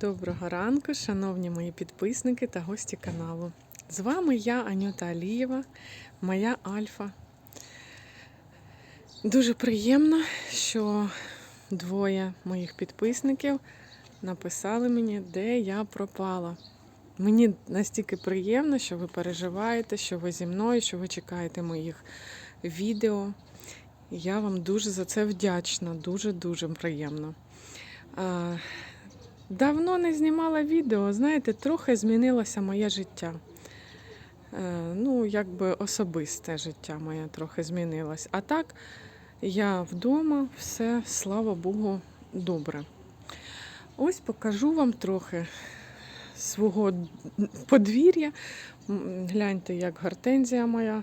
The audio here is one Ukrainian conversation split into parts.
Доброго ранку, шановні мої підписники та гості каналу. З вами я, Анюта Алієва, моя Альфа. Дуже приємно, що двоє моїх підписників написали мені, де я пропала. Мені настільки приємно, що ви переживаєте, що ви зі мною, що ви чекаєте моїх відео. Я вам дуже за це вдячна, дуже-дуже приємно. Давно не знімала відео, знаєте, трохи змінилося моє життя. Е, ну, якби особисте життя моє трохи змінилось. А так, я вдома, все, слава Богу, добре. Ось покажу вам трохи свого подвір'я. Гляньте, як гортензія моя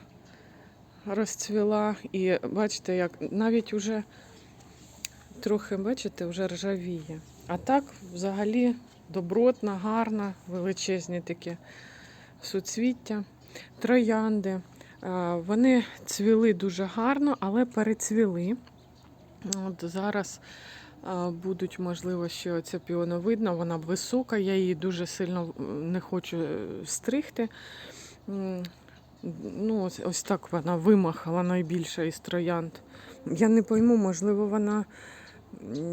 розцвіла. І бачите, як навіть уже трохи, бачите, вже ржавіє. А так, взагалі, добротна, гарна, величезні такі суцвіття, троянди. Е, Вони цвіли дуже гарно, але перецвіли. От зараз е, будуть, можливо, ще оця піоновидна, вона висока, я її дуже сильно е, не хочу стригти. Ну, ось, ось так вона вимахала найбільша із троянд. Я не пойму, можливо, вона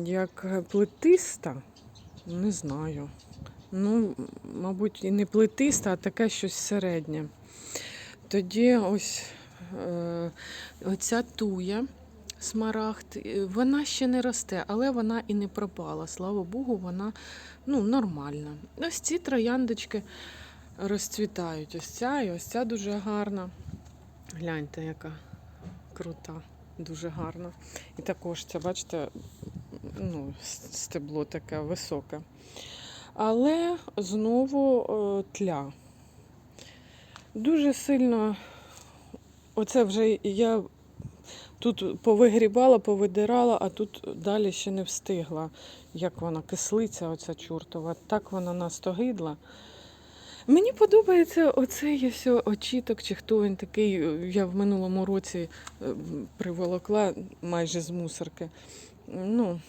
як плетиста, не знаю. Ну, мабуть, і не плетиста, а таке щось середнє. Тоді ось е, оця туя смарагд, е, вона ще не росте, але вона і не пропала. Слава Богу, вона ну, нормальна. Ось ці трояндочки розцвітають. Ось ця і ось ця дуже гарна. Гляньте, яка крута, дуже гарна. І також це, бачите, ну, стебло таке високе. Але знову е, тля. Дуже сильно, оце вже я тут повигрібала, повидирала, а тут далі ще не встигла. Як вона кислиця, оця чортова. Так вона настогидла. Мені подобається оцей ось очіток, чи хто він такий. Я в минулому році е, приволокла майже з мусорки. Ну,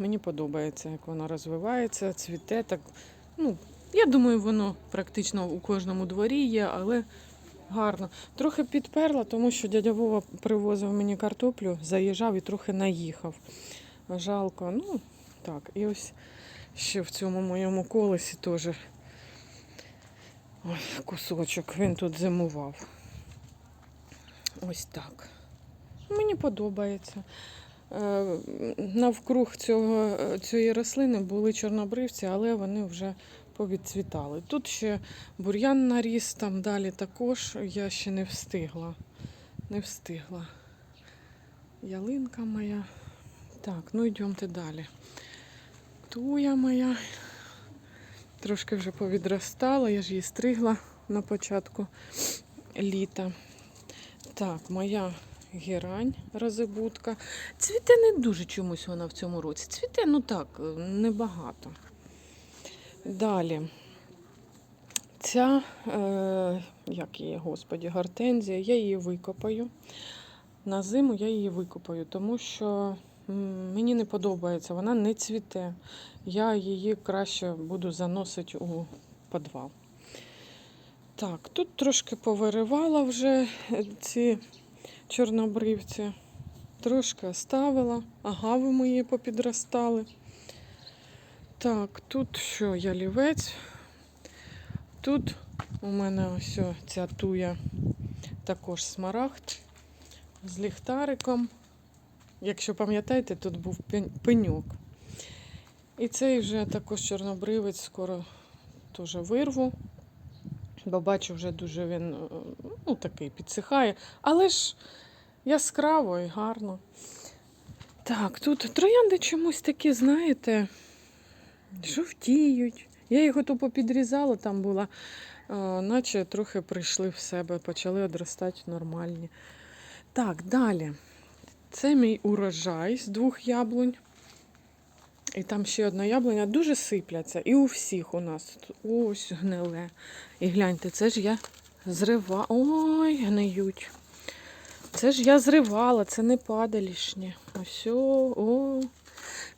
мені подобається, як воно розвивається, цвіте. Так, ну, я думаю, воно практично у кожному дворі є, але гарно. Трохи підперла, тому що дядя Вова привозив мені картоплю, заїжджав і трохи наїхав. Жалко. Ну, так, і ось ще в цьому моєму колесі теж ой, кусочок. Він тут зимував. Ось так. Мені подобається. Е, Навкруг цього, цієї рослини були чорнобривці, але вони вже повідцвітали. Тут ще бур'ян наріс, там далі також я ще не встигла. Не встигла. Ялинка моя. Так, ну йдемте далі. Туя моя. Трошки вже повідростала, я ж її стригла на початку літа. Так, моя герань розебутка. Цвіте не дуже чомусь вона в цьому році. Цвіте, ну так, небагато. Далі. Ця, е, як її, господі, гортензія, я її викопаю. На зиму я її викопаю, тому що мені не подобається, вона не цвіте. Я її краще буду заносити у підвал. Так, тут трошки повиривала вже е, ці чорнобривці. Трошки оставила, агави мої попідростали. Так, тут що, ялівець. Тут у мене ось ця туя також смарагд з ліхтариком. Якщо пам'ятаєте, тут був пеньок. І цей вже також чорнобривець скоро теж вирву. Бо бачу, вже дуже він е, ну, такий підсихає. Але ж яскраво і гарно. Так, тут троянди чомусь такі, знаєте, жовтіють. Я його то попідрізала, там була, е, наче трохи прийшли в себе, почали одростати нормальні. Так, далі. Це мій урожай з двох яблунь. І там ще одна яблуня дуже сипляться. І у всіх у нас ось гниле. І гляньте, це ж я зрива. Ой, гниють. Це ж я зривала, це не падалішнє. Ось о, о.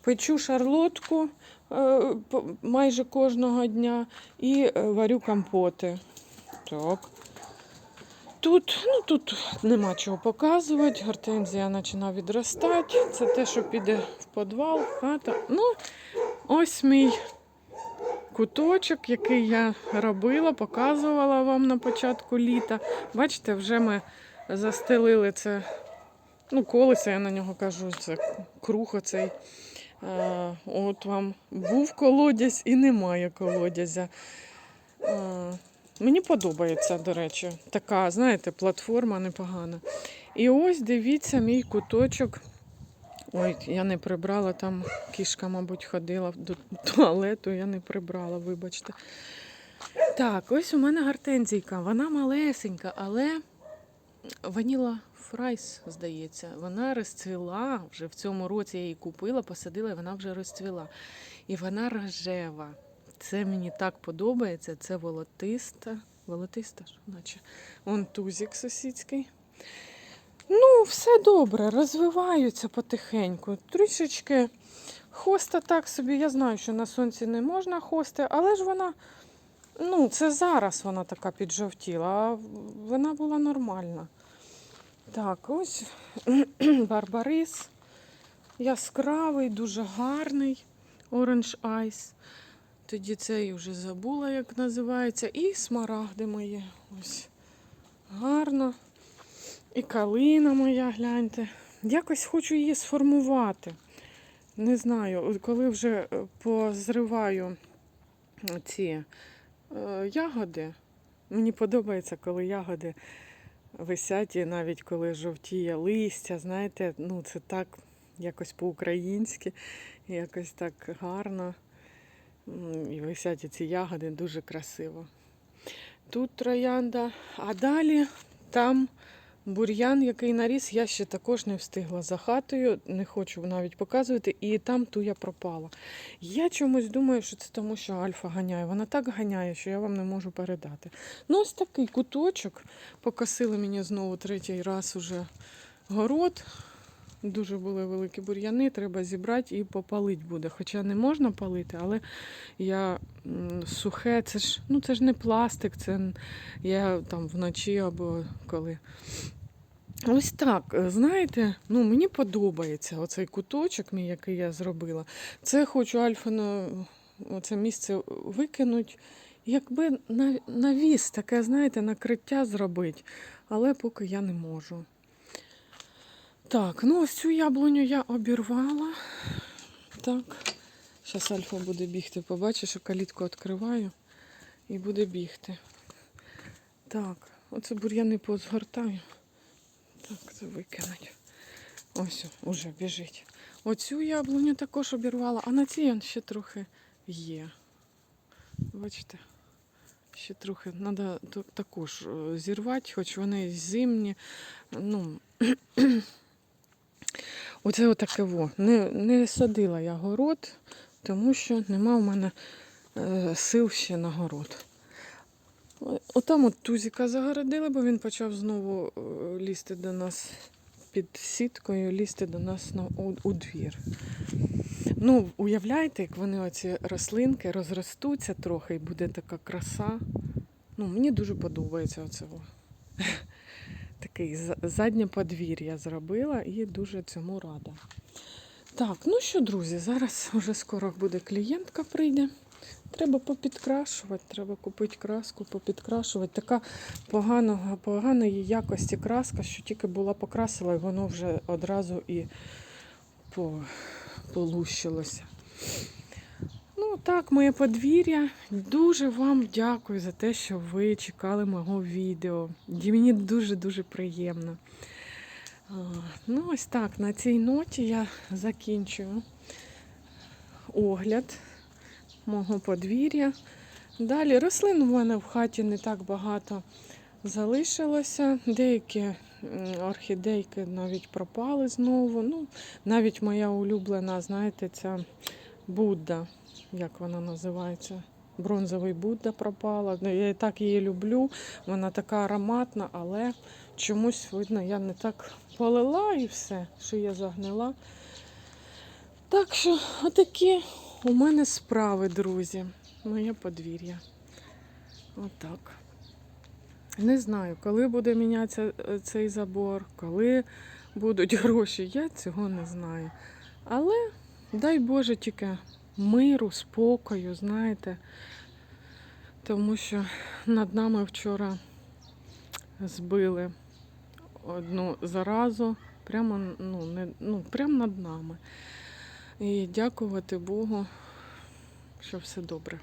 Печу шарлотку, е, майже кожного дня і е, варю компоти. Так. Тут, ну, тут нема чого показувати. Гортензія починає відростати. Це те, що піде в підвал, в хату. Ну, ось мій куточок, який я робила, показувала вам на початку літа. Бачите, вже ми застелили це. Ну, колесо, я на нього кажу, це круг оцей. Е, от вам був колодязь і немає колодязя. Е, мені подобається, до речі, така, знаєте, платформа непогана. І ось дивіться мій куточок. Ой, я не прибрала, там кішка, мабуть, ходила до туалету, я не прибрала, вибачте. Так, ось у мене гортензійка. Вона малесенька, але ваніла фрайс, здається, вона розцвіла вже в цьому році я її купила, посадила, і вона вже розцвіла. І вона рожева. Це мені так подобається. Це волотиста. Волотиста, ж, наче. Он тузик сусідський. Ну, все добре, розвиваються потихеньку. Трішечки хоста так собі. Я знаю, що на сонці не можна хости, але ж вона, ну, це зараз вона така піджовтіла, а вона була нормальна. Так, ось барбарис. Яскравий, дуже гарний. Orange Ice. Тоді цей вже забула, як називається. І смарагди мої. Ось. Гарно. І калина моя, гляньте. Якось хочу її сформувати. Не знаю, коли вже е, позриваю ці е, ягоди. Мені подобається, коли ягоди висять, і навіть коли жовтіє листя, знаєте, ну це так якось по-українськи, якось так гарно. І висять ці ягоди дуже красиво. Тут троянда, а далі там бур'ян, який наріс, я ще також не встигла за хатою, не хочу навіть показувати, і там туя пропала. Я чомусь думаю, що це тому, що Альфа ганяє. Вона так ганяє, що я вам не можу передати. Ну, ось такий куточок. Покосили мені знову третій раз уже город. Дуже були великі бур'яни, треба зібрати і попалити буде. Хоча не можна палити, але я сухе, це ж, ну, це ж не пластик, це я там вночі або коли. Ось так, е, знаєте, ну мені подобається оцей куточок, мій, який я зробила. Це хочу Альфа оце місце викинуть. Якби на- навіс, таке, знаєте, накриття зробити, але поки я не можу. Так, ну ось цю яблуню я обірвала. Так. Зараз Альфа буде бігти. Побачиш, що калітку відкриваю і буде бігти. Так, оце бур'яни позгортаю. Так, це викинуть. Ось, уже біжить. Оцю яблуню також обірвала, а на цій ще трохи є. Бачите? Ще трохи треба також е, зірвати, хоч вони зимні. Ну, Оце отаке во. Не, не садила я город, тому що нема в мене е, сил ще на город. Отам от тузіка загородили, бо він почав знову е, лізти до нас під сіткою, лізти до нас на, у, у двір. Ну, уявляєте, як вони оці рослинки розростуться трохи і буде така краса. Ну, мені дуже подобається оце. Такий заднє подвір'я зробила і дуже цьому рада. Так, ну що, друзі, зараз вже скоро буде клієнтка прийде. Треба попідкрашувати, треба купити краску, попідкрашувати. Така поганого, поганої якості краска, що тільки була покрасила, і воно вже одразу і по, полущилося. Ну, так, моє подвір'я. Дуже вам дякую за те, що ви чекали мого відео. Мені дуже-дуже приємно. Ну, ось так, на цій ноті я закінчую огляд мого подвір'я. Далі рослин у мене в хаті не так багато залишилося. Деякі орхідейки навіть пропали знову. Ну, навіть моя улюблена, знаєте, ця Будда, як вона називається. Бронзовий Будда пропала. Ну, Я і так її люблю. Вона така ароматна, але чомусь, видно, я не так полила і все, що я загнила. Так що, отакі У мене справи, друзі. Моє подвір'я. Отак. Не знаю, коли буде мінятися е, цей забор, коли будуть гроші, я цього не знаю. Але дай Боже тільки миру, спокою, знаєте. Тому що над нами вчора збили одну заразу прямо, ну, не, ну, прямо над нами. І дякувати Богу, що все добре.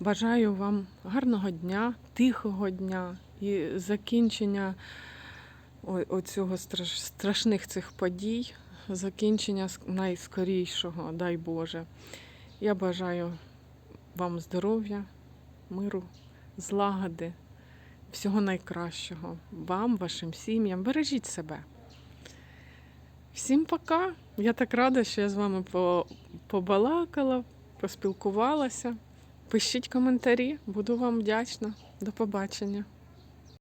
Бажаю вам гарного дня, тихого дня і закінчення оцього страш- страшних цих подій, закінчення найскорішого, дай Боже. Я бажаю вам здоров'я, миру, злагоди, всього найкращого. Вам, вашим сім'ям. Бережіть себе. Всім пока. Я так рада, що я з вами побалакала, поспілкувалася. Пишіть коментарі, буду вам вдячна. До побачення.